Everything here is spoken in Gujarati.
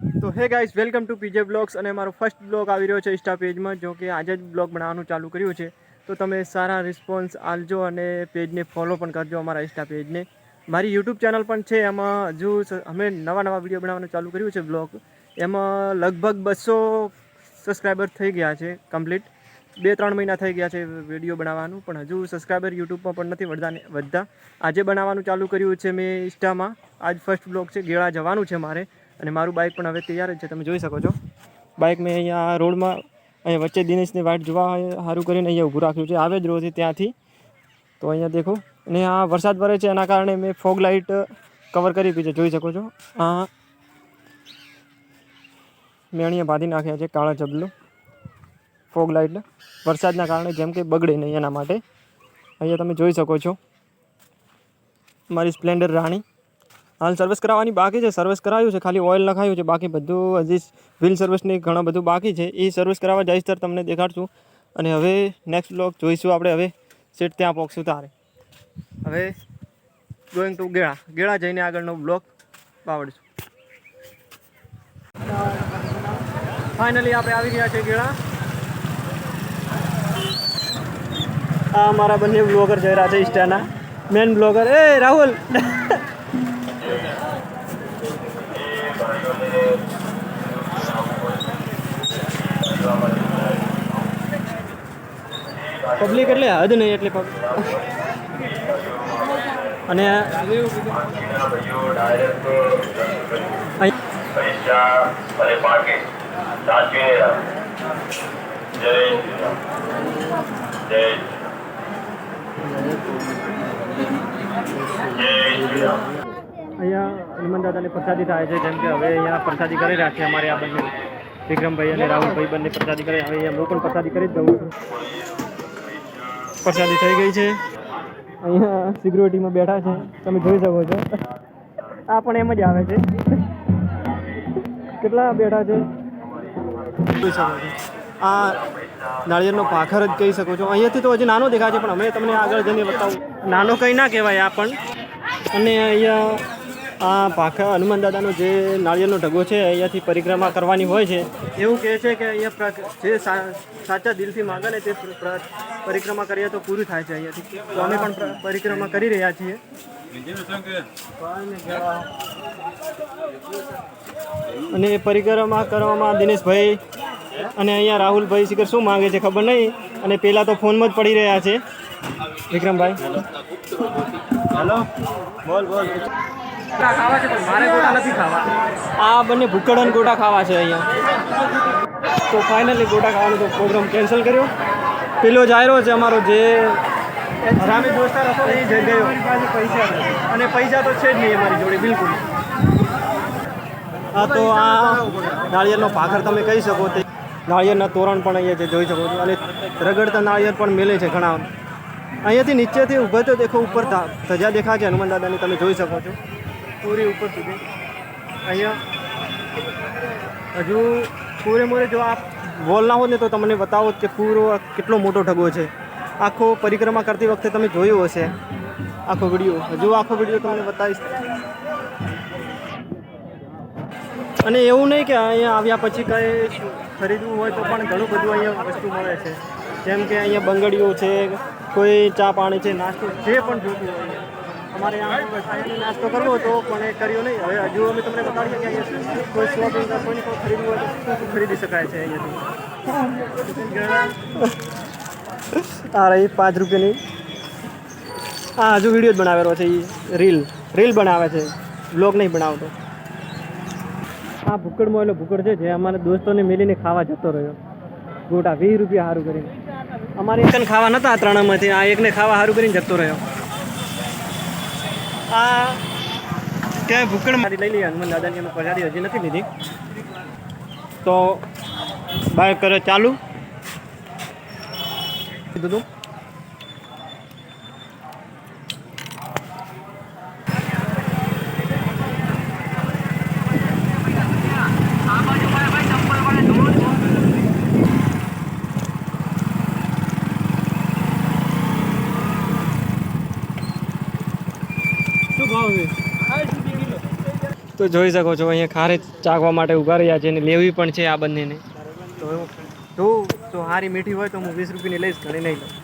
તો hey guys welcome to PJ blogs અને મારો ફર્સ્ટ બ્લોગ આવી રહ્યો છે ઇન્સ્ટા પેજમાં, જો કે આજે જ બ્લોગ બનાવવાનું ચાલુ કર્યું છે. તો તમે સારા રિસ્પોન્સ આલજો અને પેજને ફોલો પણ કરજો અમારા ઇન્સ્ટા પેજને. મારી યુટ્યુબ ચેનલ પણ છે, એમાં હજુ અમે નવા નવા વીડિયો બનાવવાનું ચાલુ કર્યું છે બ્લોગ એમાં લગભગ બસો સબસ્ક્રાઈબર થઈ ગયા છે કમ્પ્લીટ બે ત્રણ મહિના થઈ ગયા છે વીડિયો બનાવવાનું, પણ હજુ સબસ્ક્રાઈબર યુટ્યુબમાં પણ નથી વધતા વધતા. આજે બનાવવાનું ચાલુ કર્યું છે મેં ઇન્સ્ટામાં. આજ ફર્સ્ટ બ્લોગ છે, ગેળા જવાનું છે મારે. અને મારું બાઇક પણ હવે તૈયાર જ છે, તમે જોઈ શકો છો. બાઇક મેં અહીંયા રોડમાં અહીંયા વચ્ચે દિનેશની વાટ જોવા સારું કરીને અહીંયા ઊભું રાખ્યું છે. આવે જ રોજથી ત્યાંથી. તો અહીંયા દેખો. અને આ વરસાદ પડે છે, એના કારણે મેં ફોગ લાઇટ કવર કરી દીધી જોઈ શકો છો. આ મેં અહીંયા બાંધી નાખ્યા છે, કાળા જબલો. ફોગ લાઇટ વરસાદના કારણે જેમ કે બગડે નહીં એના માટે. અહીંયા તમે જોઈ શકો છો. મારી સ્પ્લેન્ડર રાણી. હાલ સર્વિસ કરાવવાની બાકી છે સર્વિસ કરાવ્યું છે, ખાલી ઓઇલ નખાયું છે, બાકી બધું હજી વ્હીલ સર્વિસની ઘણું બધું બાકી છે. એ સર્વિસ કરાવવા જઈશ ત્યારે તમને દેખાડશું. અને હવે નેક્સ્ટ બ્લોક જોઈશું આપણે, હવે સીટ ત્યાં પહોંચશું તારે. હવે ગોઈંગ ટુ ગેળા ગેળા જઈને આગળનો બ્લોક પાવડશું. ફાઇનલી આપણે આવી ગયા છે ગેળા આ મારા બંને બ્લોગર રહ્યા છે ઇન્સ્ટાના મેન બ્લોગર એ રાહુલ! પબ્લિક એટલે હદ નહીં એટલી પબ્લિક. અને અહીંયા હનુમાન દાદાની પ્રસાદી થાય છે, જેમ કે હવે અહીંયા પ્રસાદી કરી રાખી અમારે આ બંને વિક્રમભાઈ અને રાહુલભાઈ બંને પ્રસાદી કરે હવે હું પણ પ્રસાદી કરી જ દઉં છું. પ્રસાદી થઈ ગઈ છે. અહીંયા સિક્યુરિટીમાં બેઠા છે. તમે જોઈ શકો છો. આ પણ એમ જ આવે છે. કેટલા બેઠા છે? જોઈ શકો છો. આ નાળિયેરનો પાખર જ કહી શકો છો. અહીંયાથી તો હજી નાનો દેખાય છે પણ અમે તમને આગળ જઈને બતાવું. નાનો કંઈ ના કહેવાય આ પણ. અને અહીંયા આ પાખા હનુમાન દાદાનો જે નાળિયેરનો ઢગો છે, અહીંયાથી પરિક્રમા કરવાની હોય છે. એવું કહે છે કે અહીંયા જે સાચા દિલથી માગે ને તે પ્ર- પ્ર- પરિક્રમા કરીએ તો પૂરું થાય છે અહીંયાથી. તો અમે પણ પરિક્રમા કરી રહ્યા છીએ. અને પરિક્રમા કરવામાં દિનેશભાઈ અને અહીંયા રાહુલભાઈ શિખર શું માંગે છે ખબર નહીં. અને પેલા તો ફોનમાં જ પડી રહ્યા છે. વિક્રમભાઈ. હેલો. બોલ બોલ. આ બંને ભૂકડ અને ગોટા ખાવા છે અહીંયા. તો ફાઇનલી ગોટા ખાવાનો તો પ્રોગ્રામ કેન્સલ કર્યો. પેલો જાયરો છે અમારો જે એ પૈસા અને પૈસા તો છે જ નહીં અમારી જોડે, બિલકુલ. હા, તો આ નાળિયેરનો ભાખર તમે કહી શકો તે તોરણ પણ અહીંયા જોઈ શકો છો. અને રગડતા નાળિયેર પણ મેલે છે ઘણા. અહીંયાથી નીચેથી ઊભા તો દેખો, ઉપર ધજા દેખા છે, હનુમાન દાદાની, તમે જોઈ શકો છો. પૂરી ઉપર સુધી. અહીંયા હજુ પૂરે મોરે જો આ વોલ ના હોત ને તો તમને બતાવો કે પૂરો કેટલો મોટો ઢગો છે. આખો પરિક્રમા કરતી વખતે તમે જોયું હશે. આખો વીડિયો. હજુ આખો વીડિયો તમને બતાવીશ. અને એવું નહીં કે અહીંયા આવ્યા પછી કંઈ ખરીદવું હોય તો પણ ઘણું બધું અહીંયા વસ્તુ મળે છે. જેમ કે અહીંયા બંગડીઓ છે, કોઈ ચા પાણી છે, નાસ્તો જે પણ જોતું હોય. અમારે અહીંયા નાસ્તો કરવો હતો, પણ એ કર્યો નહીં. હવે હજુ અમે તમને બતાવીએ કે અહીંયા કોઈ શોપિંગ કોઈ ખરીદવું હોય તો શું ખરીદી શકાય છે અહીંયાથી? આ રહી પાંચ રૂપિયાની. હા હજુ વીડિયો જ બનાવેલો છે એ રીલ રીલ બનાવે છે. બ્લોગ નહીં બનાવતો. આ ભૂકડ મોયલો ભૂકડ છે, જે અમારા દોસ્તોને મેલીને ખાવા જતો રહ્યો. ગોટા વીસ રૂપિયા સારું કરીને. અમારે એકને ખાવા નહોતા ત્રણમાંથી. આ એકને ખાવા સારું કરીને જતો રહ્યો. આ ક્યાંય ભૂકડ મારી લઈ લઈએ. હનુમાન દાદાની અમે પધારી હજી નથી લીધી. તો બાય કરે ચાલુ. કીધું તું જોઈ શકો છો, અહીંયા ખારે ચાખવા માટે ઊભા રહ્યા છે અને લેવી પણ છે આ બંનેને. તો જો સારી મીઠી હોય તો હું વીસ રૂપિયાની લઈશ, ઘણી નહીં લઉં.